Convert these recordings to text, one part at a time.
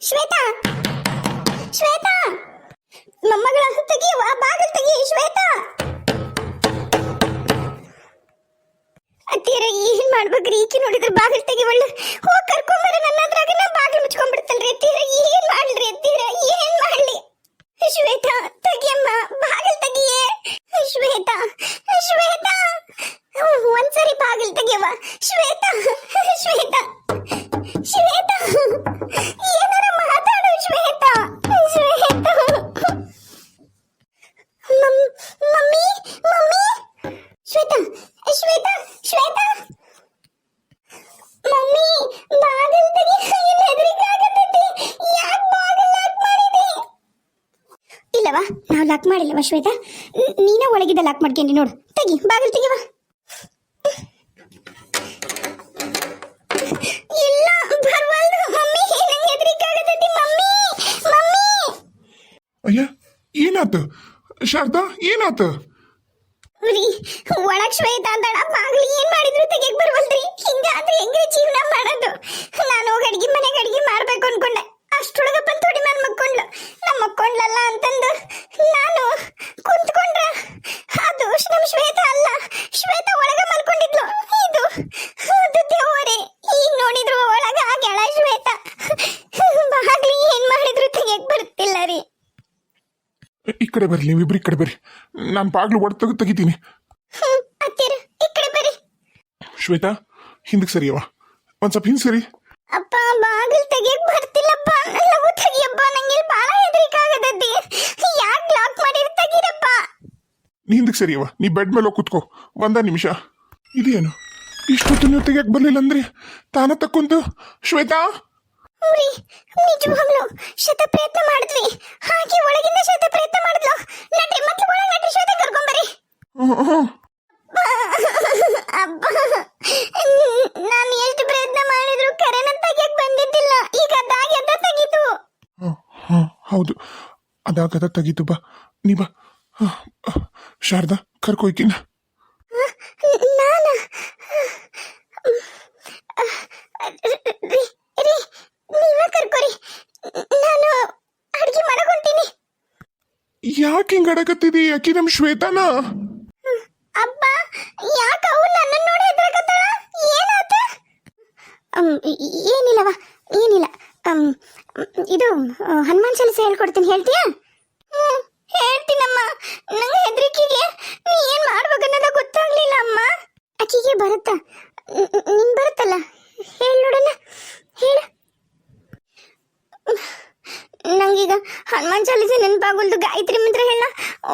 ಶ್ವೇತಾ! ಶ್ವೇತಾ! ಮೊಮ್ಮಗಳ ತೆಗಿಯುವ ಬಾಗಿಲು ತೆಗಿ ಶ್ವೇತಾ! ಅತ್ತಿಯರ, ಏನ್ ಮಾಡ್ಬೇಕ್ರಿ? ಈಕಿ ನೋಡಿದ್ರೆ ಬಾಗಿಲು ತೆಗಿವಳ್ಳು ಹೋಗಿ ಕರ್ಕೊಂಬರ ನನ್ನ ಅದ್ರಾಗ ನಾ ಬಾಗಿಲು ಮುಚ್ಕೊಂಡ್ಬಿಡ್ತಲ್ರಿ. ಅತ್ತಿಯರ, ಏನ್ ಮಾಡ್ಲಿ ಅತ್ತಿಯರ? ಏನ್ ಮಾಡ್ಲಿ? ಶ್ವೇತಾ, ತೆಗಿಯಮ್ಮ ಬಾಗಿಲು ತೆಗಿಯೇ ಶ್ವೇತಾ ಶ್ವೇತಾ ಹ್ಮ್, ಒಂದ್ಸರಿ ಬಾಗಿಲು ತೆಗಿಯವ ಶ್ವೇತಾ ಶ್ವೇತಾ ಶ್ವೇತಾ ಏನಾರ ಮಾತಾಡು Shweta Shweta mum mummy mummy Shweta Shweta Shweta mummy ಬಾಗಿಲು ತೆಗಿ ಏನ್ ಹೆದರಿಕೆ ಆಗತೈತಿ ಯಾಕೆ ಬಾಗಿಲು ಲಾಕ್ ಮಾಡಿದೆ ಇಲ್ಲವಾ ನಾವು ಲಾಕ್ ಮಾಡಿಲ್ಲವಾ ಶ್ವೇತಾ. ನೀನೇ ಒಳಗಿದ್ದ ಲಾಕ್ ಮಾಡ್ಕೊಂಡಿ ನೋಡು. ತೆಗಿ ಬಾಗಿಲು ತೆಗಿವ ಇಲ್ಲ ಬರವಲ್ದು ಮಮ್ಮಿ ನಂಗೆ ಹೆದರಿಕೆ ಆಗತೈತಿ ಮಮ್ಮಿ ಮಮ್ಮಿ. ಅಯ್ಯ ಏನಾತು? ಶಾರದಾ ಏನಾತು? ರೀ ಒಳಗ್ ಶ್ವೇತಾ ಅಂತಾಳ ಬಾಗ್ಲಿ ಏನ್ ಮಾಡಿದ್ರು ತೆಗಿಯಕ್ ಬರವಲ್ರಿ ಹಿಂಗಾದ್ರೆ ಹೆಂಗ್ರಿ ಜೀವನ ಮಾಡೋದು? ನಾನು ಹೋಗಿ ಅಡ್ಗೆ ಮನೆಗೆ ಅಡ್ಗೆ ಮಾಡ್ಬೇಕು ಅನ್ಕೊಂಡೆ. ಅಷ್ಟೊಳಗ ಬಂದು ಮೇಲೆ ಮಕ್ಕೊಂಡ್ಲು. ನಮ್ಮ ಮಕ್ಕೊಂಡ್ಲಲ್ಲ ಅಂತಂದು ನಾನು ಕುಂತ್ಕೊಂಡ್ರ ಅದು ನಮ್ ಶ್ವೇತಾ ಅಲ್ಲ ಶ್ವೇತಾ ಒಳಗ ಮಲ್ಕೊಂಡಿದ್ಲು ಇದು ಅದು ದೇವರೇ ಈಗ ನೋಡಿದ್ರು ಒಳಗ ಆ ಗೆಳ ಶ್ವೇತಾ ಬಾಗ್ಲಿ ಏನ್ ಮಾಡಿದ್ರು ತೆಗಿಯಕ್ ಬರ್ತಿಲ್ಲ ರೀ ಈ ಕಡೆ ಬರ್ರಿ ನೀವು ಈ ಕಡೆ ಬರ್ರಿ. ನಾನು ಪಾಗ್ಲು ಒಡ್ ತೆಗೆದು ತೆಗಿತೀನಿ ಅತ್ತಿರ ಈ ಕಡೆ ಬರ್ರಿ. ಶ್ವೇತಾ ಹಿಂದಕ್ಕೆ ಸರಿಯವ ಒಂದು ಸ್ವಲ್ಪ ಹಿಂದೆ ಸರಿ. ಅಪ್ಪ ಬಾಗಿಲು ತೆಗಿಯಕ್ ಬರ್ತಿಲ್ಲಪ್ಪ. ಲಘು ತೆಗಿಯಪ್ಪ ನಂಗೆ ಇಲ್ಲಿ ಬಹಳ ಹೆದರಿಕೆ ಆಗದದ್ದಿ ಯಾಕೆ ಲಾಕ್ ಮಾಡಿರ್ ತೆಗೀರಪ್ಪ? ನೀ ಹಿಂದಕ್ಕೆ ಸರಿಯವ ನೀ ಬೆಡ್ ಮೇಲೆ ಹೋಗಿ ಕುತ್ಕೋ. ಒಂದ ನಿಮಿಷ. ಇದೇನು? ಇಷ್ಟೊತ್ತು ನೀವು ತೆಗಿಯಕ್ ಬರ್ಲಿಲ್ಲ ಅಂದ್ರಿ ತಾನ ತಕ್ಕೊಂದು. ಶ್ವೇತಾ! ನಿಜವಾಗ್ಲು ಶತ ಪ್ರಯತ್ನ ಮಾಡಿದ್ವಿ. ಹಾಗೆ ಒಳಗಿಂದ ಶತ ಪ್ರಯತ್ನ ಮಾಡಿದ್ಲು. ನಡ್ರಿ ಮತ್ತೆ ಒಳಗೆ ನಡ್ರಿ ಶತ ಕರ್ಕೊಂಬರಿ ನಾನು ಎಷ್ಟು ಪ್ರಯತ್ನ ಮಾಡಿದ್ರು ಕರೆನ ತೆಗಿಯಕ್ ಬಂದಿದ್ದಿಲ್ಲ. ಈಗ ಅದಾಗಿ ಅದ ತೆಗೀತು. ಹೌದು. ಅದಾಗದ ತೆಗೀತು ಬಾ. ನೀ ಬಾ. ಶಾರದಾ ಕರ್ಕೊಯ್ಕಿನ ನಾನ? ನೀವೇ ಕರ್ಕೊರಿ. ನಾನು ಅಡ್ಗೆ ಮಾಡಕೊಂತೀನಿ ಯಾಕೆ ಹಿಂಗ್ ಅಡಕತ್ತಿದಿ? ಯಾಕೆ ನಮ್ ಶ್ವೇತಾನ? ಅಬ್ಬ ಯಾಕ ಅವು ನನ್ನ ನೋಡಿ ಹೆದರಕತ್ತಾಳ? ಏನಾತ ಏನಿಲ್ಲವ ಏನಿಲ್ಲ. ಅಮ್, ಇದು ಆ, ಹನುಮಾನ್ ಚಾಲಿಸ ಹೇಳ್ಕೊಡ್ತೀನಿ ಹೇಳ್ತೀಯಾ? ಹೇಳ್ತೀನಮ್ಮ. ನಂಗೆ ಹೆದರಿಕೆಗೆ ನೀ ಏನ್ ಮಾಡ್ಬೇಕನ್ನೋದ ಗೊತ್ತಾಗ್ಲಿಲ್ಲ ಅಮ್ಮ. ಅಕ್ಕಿಗೆ ಬರುತ್ತಾ ನ್- ನ್- ನಿಂಗ್ ಬರುತ್ತಲ್ಲ ಹೇಳ್ ನೋಡೋಣ ಹೇಳು ನಂಗೀಗ ಹನುಮಾನ್ ಚಾಲಿಸ ನೆನಪಾಗುಲ್ದು ಗಾಯತ್ರಿ ಮಂತ್ರ ಹೇಳ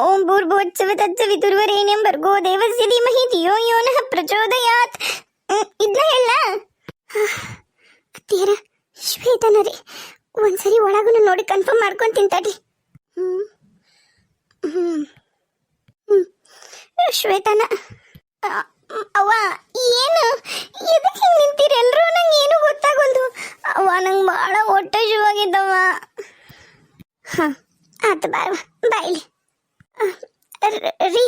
ಓಂ ಭೂರ್ಭೋತ್ಸವ ತತ್ಸವಿ ದುರ್ವರೇನೆಂಬರ್ಗೋ ದೇವಸ್ಯ ಧೀಮಹಿ ಧಿಯೋ ಯೋ ನಃ ಪ್ರಚೋದಯಾತ್ ಇದ್ನ ಹೇಳ ಅತ್ತೀರ ಶ್ವೇತನ ರೀ ಒಂದ್ಸರಿ ಒಳಗೂ ನೋಡಿ ಕನ್ಫರ್ಮ್ ಮಾಡ್ಕೊಂತೀನಿ ತಡಿ ಹ್ಮ್ ಹ್ಮ್ ಶ್ವೇತನ. ಅವ ಅವ್ವ, ಏನು? ಎದಕ್ಕೆ ಹಿಂಗೆ ನಿಂತೀರಿ ಎಲ್ರೂ ನಂಗೆ ಏನು ಗೊತ್ತಾಗೋಲ್ದು. ಅವ್ವ, ನಂಗೆ ಭಾಳ ಹೊಟ್ಟೆ ಜುವಾಗಿದ್ದವ್ವ ಹಾಂ, ಆತು ಬಾಯ್ ಬಾಯ್ಲಿ ರೀ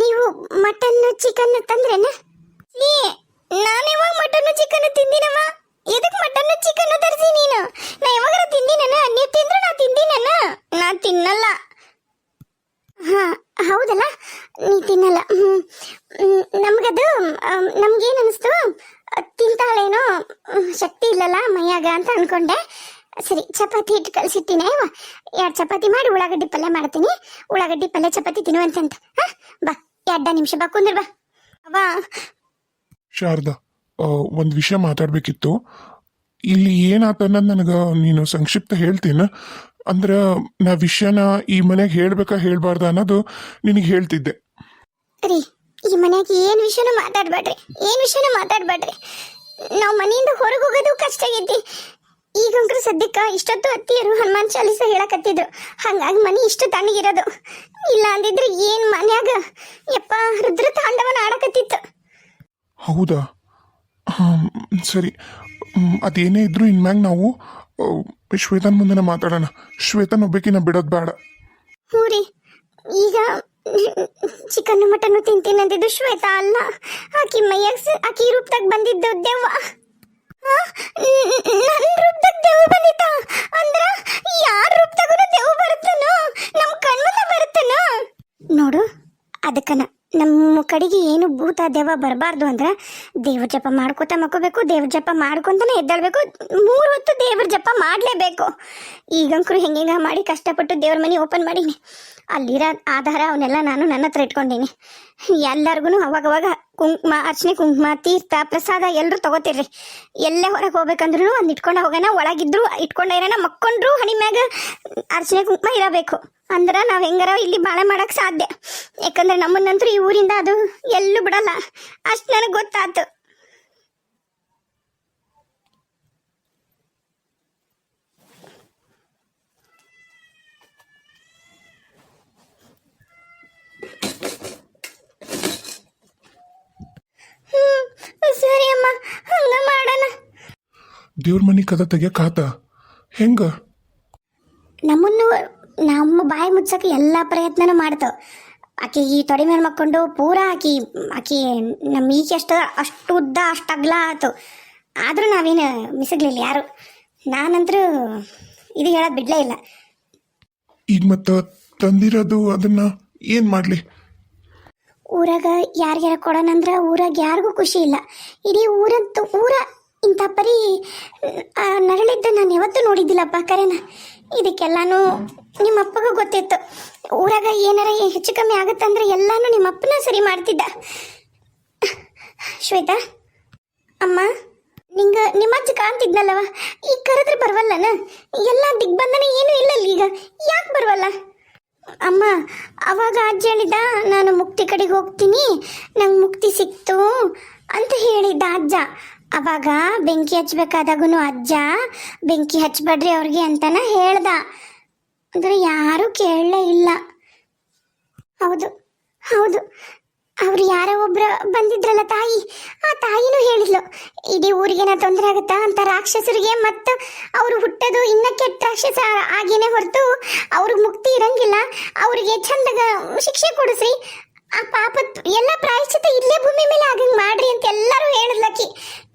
ನೀವು ಮಟನ್ನು ಚಿಕನ್ ತಂದ್ರೇನ? ನೀ, ನಾನು ಯಾವಾಗ ಮಟನ್ನು ಚಿಕನ್ ತಿಂದಿನವ ಎದಕ್ಕೆ ಮಟನ್ನು ಚಿಕನ್ ತರಿಸಿ ನೀನು? ನಾ ಯಾವಾಗ ತಿಂದಿನ ನೀವು ತಿಂದ್ರೆ ನಾ ತಿಂದಿನ ನಾ ತಿನ್ನಲ್ಲ. ಹಾಂ, ಹೌದಲ್ಲ? ನೀ ತಿನ್ನಲ್ಲ. ನಮಗದು ನಮ್ಗೇನು ಅನಿಸ್ತು? ತಿಂತಾಳೇನೋ? ಶಕ್ತಿ ಇಲ್ಲಲ್ಲ ಮೈಯಾಗ ಅಂತ ಅನ್ಕೊಂಡೆ. ಸರಿ ಚಪಾತಿ ಹಿಟ್ಟು ಕಳ್ಸಿಟ್ಟಿನಿ ಅವ ಎರಡು ಚಪಾತಿ ಮಾಡಿ ಉಳ್ಳಾಗಡ್ಡಿ ಪಲ್ಯ ಮಾಡ್ತೀನಿ. ಉಳ್ಳಾಗಡ್ಡಿ ಪಲ್ಯ ಚಪಾತಿ ತಿನ್ನುವಂತಂತ ಬಾ ಎರಡ ನಿಮಿಷ ಬಾ ಕುಂದ್ರ ಬಾ. ಅವ ಶಾರದಾ ಒಂದು ವಿಷಯ ಮಾತಾಡ್ಬೇಕಿತ್ತು. ಇಲ್ಲಿ ಏನಾತ ಅನ್ನೋದು ನನಗೆ ನೀನು ಸಂಕ್ಷಿಪ್ತ ಹೇಳ್ತೀನ? ಅಂದ್ರ ನಾ ವಿಷಯನ ಈ ಮನೆಗೆ ಹೇಳ್ಬೇಕಾ ಹೇಳ್ಬಾರ್ದ ಅನ್ನೋದು ನಿನಗೆ ಹೇಳ್ತಿದ್ದೆ. ರೀ ಈ ಮನ್ಯಾಗ ಏನ್ ವಿಷಯನೂ ಮಾತಾಡ್ಬೇಡ್ರಿ. ಏನ್ ವಿಷಯನೂ ಮಾತಾಡ್ಬೇಡ್ರಿ. ನಾವು ಮನೆಯಿಂದ ಹೊರಗೆ ಹೋಗೋದು ಕಷ್ಟ ಆಗೈತಿ. ಈಗಂಕ್ರು ಸದ್ಯಕ್ಕ ಇಷ್ಟೊತ್ತು ಅತ್ತಿಯರು ಹನುಮಾನ್ ಚಾಲಿಸ ಹೇಳಕತ್ತಿದ್ರು. ಹಂಗಾಗಿ ಮನೆ ಇಷ್ಟು ತಣ್ಣಗಿರೋದು. ಇಲ್ಲ ಅಂದಿದ್ರೆ ಏನ್ ಮನ್ಯಾಗ? ಯಪ್ಪ ರುದ್ರ ತಾಂಡವನ ಆಡಕತ್ತಿತ್ತು. ಹೌದಾ? ಹಾಂ ಸರಿ. ಮ್, ಅದೇನೇ ಇದ್ರು ಇನ್ಮ್ಯಾಗ ನಾವು ಆ, ಶ್ವೇತನ್ ಮುಂದೆನೇ ಮಾತಾಡೋಣ. ಶ್ವೇತನ್ ಒಬ್ಬಕಿನ ಬಿಡೋದು ಬೇಡ. ಹ್ಞೂ ರೀ. ಈಗ ಚಿಕನ್ ಮಟನ್ ತಿಂತೀನಿ ಅಂದಿದ್ದು ಶ್ವೇತಾ ಅಲ್ಲ. ಆಕಿ ಮೈಯಾಗ ಆಕಿ ರೂಪದಾಗ ಬಂದಿದ್ದು ದೆವ್ವ. ನನ್ನ ರೂಪದಾಗ ದೇವ್ ಬಂದಿತ ಅಂದ್ರ ಯಾರ ರೂಪದಾಗೂ ದೇವ್ ಬರುತ್ತನೋ ನಮ್ಮ ಕಣ್ಮುಂದ ಬರುತ್ತನೋ. ನೋಡು, ಅದಕ್ಕನ ನಮ್ಮ ಕಡೆಗೆ ಏನು ಭೂತ ದೇವ ಬರಬಾರದು ಅಂದ್ರ ದೇವ ಜಪ ಮಾಡ್ಕೋತ ಮಕ್ಕೋಬೇಕು ದೇವ ಜಪ ಮಾಡ್ಕೊಂತಾನೆ ಎದ್ದಾಳ್ಬೇಕು. ಮೂರು ಹೊತ್ತು ದೇವ್ರ ಜಪ ಮಾಡಲೇಬೇಕು. ಈಗಂಕರು ಹೆಂಗೆ ಮಾಡಿ ಕಷ್ಟಪಟ್ಟು ದೇವ್ರ ಮನೆ ಓಪನ್ ಮಾಡೀನಿ. ಅಲ್ಲಿರೋ ಆಧಾರ ಅವನ್ನೆಲ್ಲ ನಾನು ನನ್ನ ಹತ್ರ ಇಟ್ಕೊಂಡೀನಿ. ಎಲ್ಲರಿಗೂ ಅವಾಗವಾಗ ಕುಂಕುಮ ಅರ್ಚನೆ ಕುಂಕುಮ, ತೀರ್ಥ, ಪ್ರಸಾದ ಎಲ್ಲರೂ ತಗೋತಿರ್ರಿ. ಎಲ್ಲೇ ಹೊರಗೆ ಹೋಗ್ಬೇಕಂದ್ರೂ ಒಂದು ಇಟ್ಕೊಂಡು ಹೋಗೋಣ. ಒಳಗಿದ್ರು ಇಟ್ಕೊಂಡ ಇರೋಣ. ಮಕ್ಕೊಂಡ್ರು ಹಣಿ ಮ್ಯಾಗ ಅರ್ಚನೆ ಕುಂಕುಮ ಇರಬೇಕು. ಅಂದ್ರೆ ನಾವು ಹೆಂಗಾರ ಇಲ್ಲಿ ಬಾಳೆ ಮಾಡೋಕ್ಕೆ ಸಾಧ್ಯ. ಯಾಕಂದ್ರೆ ನಮ್ಮನ್ನಂತೂ ಈ ಊರಿಂದ ಅದು ಎಲ್ಲೂ ಬಿಡಲ್ಲ. ಅಷ್ಟು ನನಗೆ ಗೊತ್ತಾತು ಹ್ಮ್ ಸರಿ ಅಮ್ಮ ಹಂಗ ಮಾಡೋಣ ದೇವ್ರ ಮನೆ ಕದ ತೆಗಿಯಕ್ ಆತ. ಹೆಂಗ? ನಮ್ಮನ್ನು ನಮ್ಮ ಬಾಯಿ ಮುಚ್ಚಕ್ಕೆ ಎಲ್ಲ ಪ್ರಯತ್ನನೂ ಮಾಡ್ತ. ಆಕಿ ಈ ತೊಡೆ ಮೇಲೆ ಮಕ್ಕೊಂಡು ಪೂರಾ ಆಕಿ ಆಕಿ ನಮ್ಮ ಈಕೆ ಅಷ್ಟು ಅಷ್ಟು ಉದ್ದ ಅಷ್ಟು ಅಗ್ಲ ಆಯ್ತು ಆದರೂ ನಾವೇನು ಮಿಸಗ್ಲಿಲ್ಲ ಯಾರು. ನಾನಂತರೂ ಇದು ಹೇಳೋದು ಬಿಡ್ಲೇ ಇಲ್ಲ. ಈಗ ಮತ್ತೆ ತಂದಿರೋದು ಅದನ್ನ ಏನ್ ಮಾಡ್ಲಿ? ಊರಾಗ ಯಾರಿಗಾರ ಕೊಡೋಣಂದ್ರೆ ಊರಾಗ ಯಾರಿಗೂ ಖುಷಿ ಇಲ್ಲ. ಇಡೀ ಊರಂತ ಊರ ಇಂಥ ಪರಿ ನರಳಿದ್ದ ನಾನು ಯಾವತ್ತೂ ನೋಡಿದ್ದಿಲ್ಲಪ್ಪ ಕರೆನ. ಇದಕ್ಕೆಲ್ಲಾನು ನಿಮ್ಮ ಅಪ್ಪಗೂ ಗೊತ್ತಿತ್ತು. ಊರಾಗ ಏನಾರ ಹೆಚ್ಚು ಕಮ್ಮಿ ಆಗುತ್ತಂದ್ರೆ ಎಲ್ಲಾನು ನಿಮ್ಮ ಅಪ್ಪನ ಸರಿ ಮಾಡ್ತಿದ್ದ. ಶ್ವೇತಾ? ಅಮ್ಮ, ನಿಂಗ ನಿಮ್ಮ ಅಜ್ಜ ಕಾಣ್ತಿದ್ನಲ್ಲವ? ಈಗ ಕರೆದ್ರೆ ಬರವಲ್ಲನ? ಎಲ್ಲ ದಿಗ್ಬಂಧನ ಏನೂ ಇಲ್ಲಲ್ಲ ಈಗ. ಯಾಕೆ ಬರವಲ್ಲ? ಅಮ್ಮ, ಅವಾಗ ಅಜ್ಜ ಹೇಳಿದ, ನಾನು ಮುಕ್ತಿ ಕಡೆಗೆ ಹೋಗ್ತೀನಿ, ನಂಗೆ ಮುಕ್ತಿ ಸಿಕ್ತು ಅಂತ ಹೇಳಿದ್ದ ಅಜ್ಜ. ಅವಾಗ ಬೆಂಕಿ ಹಚ್ಬೇಕಾದಾಗೂ ಅಜ್ಜ ಬೆಂಕಿ ಹಚ್ಚಬೇಡ್ರಿ ಅವ್ರಿಗೆ ಅಂತನ ಹೇಳ್ದ. ಅಂದರೆ ಯಾರೂ ಕೇಳಲೇ ಇಲ್ಲ. ಹೌದು ಹೌದು. ಅವ್ರು ಯಾರೋ ಒಬ್ರು ಬಂದಿದ್ರಲ್ಲ ತಾಯಿ. ಆ ತಾಯಿನೂ ಹೇಳಿದ್ಲು, ಇಡೀ ಊರಿಗೇನ ತೊಂದರೆ ಆಗುತ್ತಾ ಅಂತ ರಾಕ್ಷಸರಿಗೆ ಮತ್ತು ಅವರು ಹುಟ್ಟೋದು ಇನ್ನ ಕೆಟ್ಟ ರಾಕ್ಷಸ ಆಗೇನೆ ಹೊರತು ಅವ್ರಿಗೆ ಮುಕ್ತಿ ಇರಂಗಿಲ್ಲ. ಅವರಿಗೆ ಚಂದಾಗ ಶಿಕ್ಷೆ ಕೊಡಿಸ್ರಿ. ಆ ಪಾಪದ ಎಲ್ಲ ಪ್ರಾಯಶ್ಚಿತ ಇಲ್ಲೇ ಭೂಮಿ ಮೇಲೆ ಆಗಂಗ್ ಮಾಡ್ರಿ ಅಂತ ಎಲ್ಲರೂ ಹೇಳಿದ್ಲಕ್ಕಿ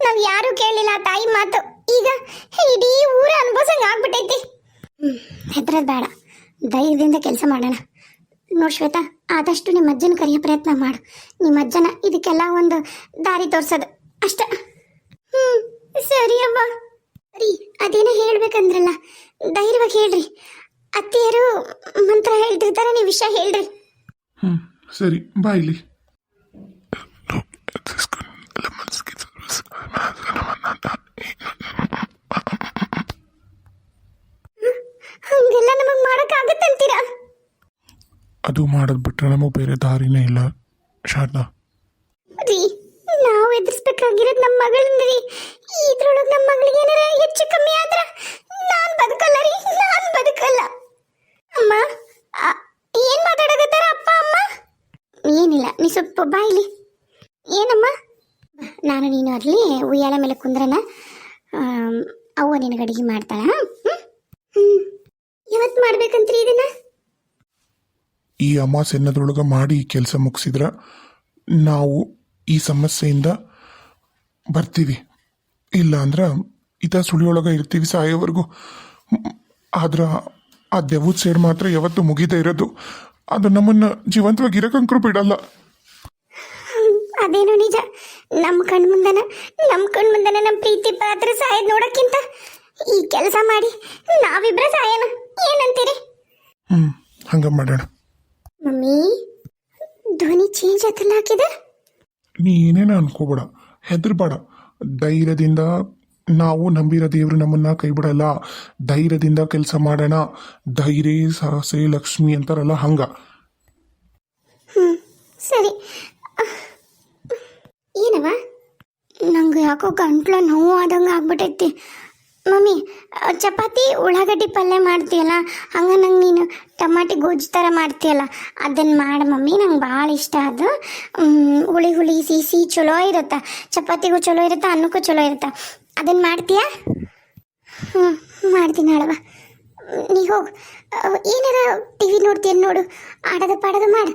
ನಾವ್ ಯಾರು ಕೇಳಿಲ್ಲ ಆ ತಾಯಿ ಮಾತು. ಈಗ ಇಡೀ ಊರ ಅನುಭವಿಸಂಗ್ ಆಗ್ಬಿಟ್ಟೈತಿ. ಹೆದ್ರದ್ ಬೇಡ. ಧೈರ್ಯದಿಂದ ಕೆಲಸ ಮಾಡೋಣ. ನೋಡ್ ಶ್ವೇತಾ, ಆದಷ್ಟು ನಿಮ್ಮ ಅಜ್ಜನ ಕರೆಯೋ ಪ್ರಯತ್ನ ಮಾಡು. ನಿಮ್ಮ ಅಜ್ಜನ ಇದಕ್ಕೆಲ್ಲ ಒಂದು ದಾರಿ ತೋರ್ಸೋದು. ಅಷ್ಟ. ಹ್ಮ್, ಸರಿ ಅಮ್ಮ ಸರಿ, ಅದೇನೋ ಹೇಳ್ಬೇಕಂದ್ರಲ್ಲ. ಧೈರ್ಯವಾಗಿ ಹೇಳ್ರಿ. ಅತ್ತೆಯರು ಮಂತ್ರ ಹೇಳ್ತಿರ್ತಾರೆ, ನೀವು ವಿಷಯ ಹೇಳ್ರಿ. ಹ್ಮ್. ಸರಿ ಬಾ ಇಲ್ಲಿ. ಹಂಗೆಲ್ಲ ನಮಗ್ ಮಾಡಕ್ ಆಗತ್ತಂತೀರಾ ಅದು ಮಾಡೋದ್ ಬಿಟ್ರೆ ನಮಗೆ ಬೇರೆ ದಾರಿನೇ ಇಲ್ಲ ಶಾರದಾ. ರೀ ನಾವು ಎದುರಿಸ್ಬೇಕಾಗಿರೋದು ನಮ್ಮ ಮಗಳಿಂದ್ರಿ ಇದ್ರೊಳಗೆ ನಮ್ಮ ಮಗಳಿಗೆ ಏನಾರ ಹೆಚ್ಚು ಕಮ್ಮಿ ಆದ್ರ ನಾನ್ ಬದುಕಲ್ಲ ರೀ ನಾನ್ ಬದುಕಲ್ಲ ಅಮ್ಮ ಆ, ಏನ್ ಮಾತಾಡಕತ್ತಾರ ಅಪ್ಪ ಅಮ್ಮ ಏನಿಲ್ಲ ನೀ ಸ್ವಲ್ಪ ಬಾಯ್ಲಿ ಏನಮ್ಮ ನಾನು ನೀನು ಅಲ್ಲಿ ಉಯ್ಯಾಲ ಮೇಲೆ ಕುಂದ್ರನ? ಅವ್ವ ನಿನಗೆ ಅಡಿಗೆ ಮಾಡ್ತಾಳ ಯಾವತ್ತು ಮಾಡ್ಬೇಕಂತ್ರಿ ಇದನ್ನ? ಈ ಅಮಾಸೆನ್ನದ್ರೊಳಗೆ ಮಾಡಿ ಕೆಲಸ ಮುಗಿಸಿದ್ರ ನಾವು ಈ ಸಮಸ್ಯೆಯಿಂದ ಬರ್ತೀವಿ. ಇಲ್ಲ ಅಂದ್ರೆ ಇತ ಸುಳಿಯೊಳಗೆ ಇರ್ತೀವಿ ಸಾಯೋವರೆಗೂ. ಆದ್ರ ಆ ದೆವ್ವದ ಸೇಡ್ ಮಾತ್ರ ಯಾವತ್ತು ಮುಗಿದೇ ಇರೋದು. ಅದು ನಮ್ಮನ್ನ ಜೀವಂತವಾಗಿ ಇರಕಂಕರು ಬಿಡಲ್ಲ. ಅದೇನೋ ನಿಜ? ನಮ್ಮ ಕಣ್ ಮುಂದನ ನಮ್ಮ ಕಣ್ ಮುಂದನ ನಮ್ಮ ಪ್ರೀತಿ ಪಾತ್ರ ಸಾಯದ್ ನೋಡಕ್ಕಿಂತ ಈ ಕೆಲಸ ಮಾಡಿ ನಾವಿಬ್ರ ಸಾಯನ. ಏನಂತೀರಿ? ಹ್ಮ್ ಹಂಗ ಮಾಡೋಣ. ಮಮ್ಮಿ ಧ್ವನಿ ಚೇಂಜ್ ಆತಲ್ಲ ಹಾಕಿದ ನೀ ಏನೇನ ಅನ್ಕೋಬೇಡ ಹೆದರ್ಬೇಡ. ಧೈರ್ಯದಿಂದ ನಾವು ನಂಬಿರೋ ದೇವರು ನಮ್ಮನ್ನ ಕೈ ಬಿಡಲ್ಲ. ಧೈರ್ಯದಿಂದ ಕೆಲಸ ಮಾಡೋಣ. ಧೈರ್ಯ ಸಾಹಸೆ ಲಕ್ಷ್ಮಿ ಅಂತಾರಲ್ಲ ಹಂಗ. ಹ್ಮ್ ಸರಿ. ನಂಗೆ ಯಾಕೋ ಗಂಟ್ಲು ನೋವು ಆದಂಗೆ ಆಗ್ಬಿಟ್ಟೈತಿ ಮಮ್ಮಿ ಚಪಾತಿ ಉಳ್ಳಾಗಡ್ಡಿ ಪಲ್ಯ ಮಾಡ್ತೀಯಲ್ಲ, ಹಂಗೆ ನಂಗೆ ನೀನು ಟಮಾಟಿ ಗೊಜ್ಜು ಥರ ಮಾಡ್ತೀಯಲ್ಲ ಅದನ್ನು ಮಾಡು ಮಮ್ಮಿ, ನಂಗೆ ಭಾಳ ಇಷ್ಟ ಅದು. ಹುಳಿ ಹುಳಿ ಸಿಹಿ ಚಲೋ ಇರುತ್ತೆ? ಚಪಾತಿಗೂ ಚಲೋ ಇರುತ್ತೆ? ಅನ್ನಕ್ಕೂ ಚಲೋ ಇರುತ್ತೆ? ಅದನ್ನು ಮಾಡ್ತೀಯಾ? ಹ್ಞೂ ಮಾಡ್ತೀನಿ ಅಳವ. ನೀ ಹೋಗು. ಏನಾರ ಟಿ ವಿ ನೋಡ್ತೀಯ ನೋಡು? ಆಡೋದು ಪಾಡೋದು ಮಾಡು.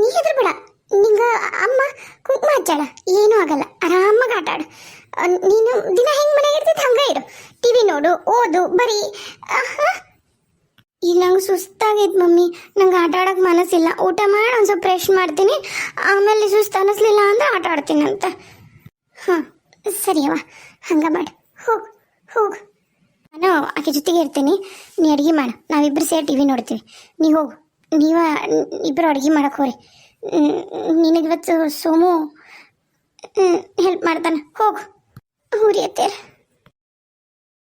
ನೀ ಹೆದರ್ಬೇಡ. ನಿಂಗ ಅಮ್ಮ ಕುಂಕುಮ ಹಚ್ಚಾಳ. ಏನೂ ಆಗಲ್ಲ. ಆರಾಮಾಗಿ ಆಟ ಆಡು. ನೀನು ದಿನ ಹೆಂಗೆ ಮನೆಗೆ ಇರ್ತೈತೆ ಹಂಗೆ ಇರು. ಟಿ ವಿ ನೋಡು, ಓದು, ಬರೀ. ಈಗ ನಂಗೆ ಸುಸ್ತಾಗೈತೆ ಮಮ್ಮಿ. ನಂಗೆ ಆಟ ಆಡೋಕೆ ಮನಸ್ಸಿಲ್ಲ. ಊಟ ಮಾಡಿ ಒಂದು ಸ್ವಲ್ಪ ಫ್ರೆಶ್ ಮಾಡ್ತೀನಿ. ಆಮೇಲೆ ಸುಸ್ತು ಅನ್ನಿಸ್ಲಿಲ್ಲ ಅಂದ್ರೆ ಆಟ ಆಡ್ತೀನಿ ಅಂತ. ಹಾಂ, ಸರಿ ಅವ್ವ. ಹಂಗೆ ಮಾಡಿ. ಹೋಗು ಹೋಗು. ನಾನು ಆಕೆ ಜೊತೆಗೆ ಇರ್ತೀನಿ. ನೀ ಅಡುಗೆ ಮಾಡು. ನಾವಿಬ್ಬರು ಸೇರಿ ಟಿ ವಿ ನೋಡ್ತೀವಿ. ನೀ ಹೋಗು. ನೀವ ಇಬ್ಬರು ಅಡುಗೆ ಮಾಡೋಕೆ ಹೋರಿ ನಿನಗಿವತ್ತು ಸೋಮು ಹೆಲ್ಪ್ ಮಾಡ್ತಾನೆ. ಹೋಗು. ಅತ್ತೇರ